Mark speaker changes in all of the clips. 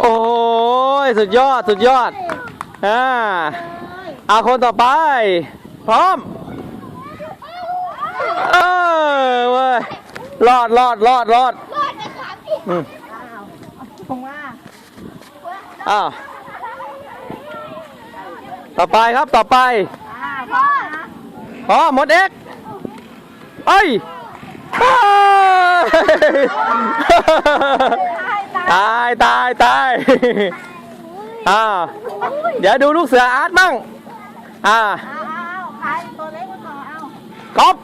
Speaker 1: โอ้ยสุดยอดสุดยอดอ่าเอาคนต่อไป พร้อมเออเว้ยรอดรอดรอดรอดอืม
Speaker 2: คงว่า
Speaker 1: อ้าวต่อไปครับต่อไป
Speaker 2: อ่าพ่อนะ
Speaker 1: พร้อมหมดเอ็กเอ้ยเอ้ย ตายตายตายอ่าเดี๋ยวดูลูกเสืออาร์ตบ้างอ่า
Speaker 2: เอาเอาเอาใครตัวเล็กมาต่อเอา
Speaker 1: ก๊อป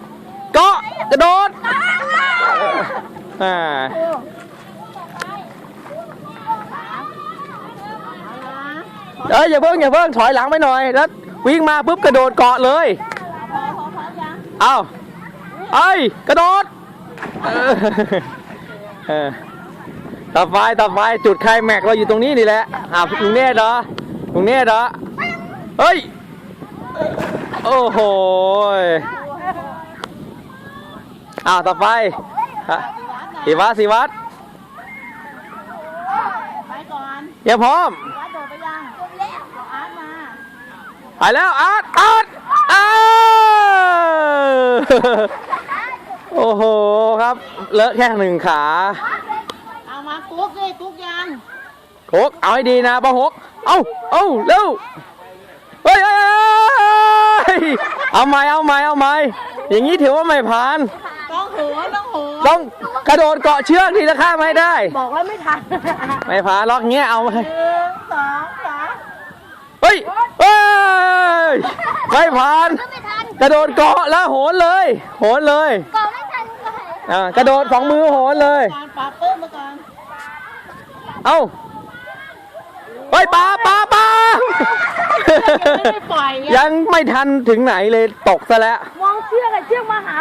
Speaker 1: เกาะกระโดดอ่า
Speaker 2: เอาละ
Speaker 1: เอ้ยอย่าเพิ่งอย่าเพิ่งถอยหลังไปหน่อยแล้ววิ่งมาปุ๊บกระโดดเกาะเลย
Speaker 2: พอพอพอยัง
Speaker 1: เอาเอ้ยกระโดดเออเออ ต่อไปต่อไปจุดไคลแม็กซ์เราอยู่ตรงนี้นี่แหละอ่าวลุงเนตรเหรอลุงเนตรเหรอเฮ้ย โอ้โหยอ้าวต่อไปอะสีวัดสีวัด
Speaker 2: ไปก่อน
Speaker 1: เดี๋ยวพร้อม
Speaker 2: วัดโดดไปยังเอาอาร์ตมา
Speaker 1: ไปแล้วอาร์ตอาร์ตอาร์ตโอ้โหครับเลอะแค่หนึ่งขา
Speaker 2: เอามากุ๊กดิกุ๊กยัง
Speaker 1: โคกเอาให้ดีนะป้าหกเอาเอาเร็วเฮ้ยเฮ้ยเฮ้ยเอาไหมเอาไหมเอาไหมอย่างนี้ถือว่าไม่ผ่าน
Speaker 2: ต้องโหนต้องโหน
Speaker 1: ต้องกระโดดเกาะเชือกทีละข้ามให้ได้
Speaker 2: บอกว่าไม่ทัน
Speaker 1: ไม่ผ่านล็อกเงี้ยเอาไหม
Speaker 2: หนึ่งสองสาม
Speaker 1: เฮ้ยเฮ้ยไม่ผ่านกระโดดเกาะแล้วโหนเลย โหนเลย
Speaker 3: ก่อนไม่ทันก็หาย
Speaker 1: อ่ากระโดดสองมือโหนเลย
Speaker 2: การปาเปิ้ลมาก่อน
Speaker 1: เอ้าเฮ้ยปลาปลาปลา
Speaker 2: ไม่ได้ปล่อยไง
Speaker 1: ยังไม่ทันถึงไหนเลยตกซะแล้ว
Speaker 2: มองเชือกอะเชือกมาหา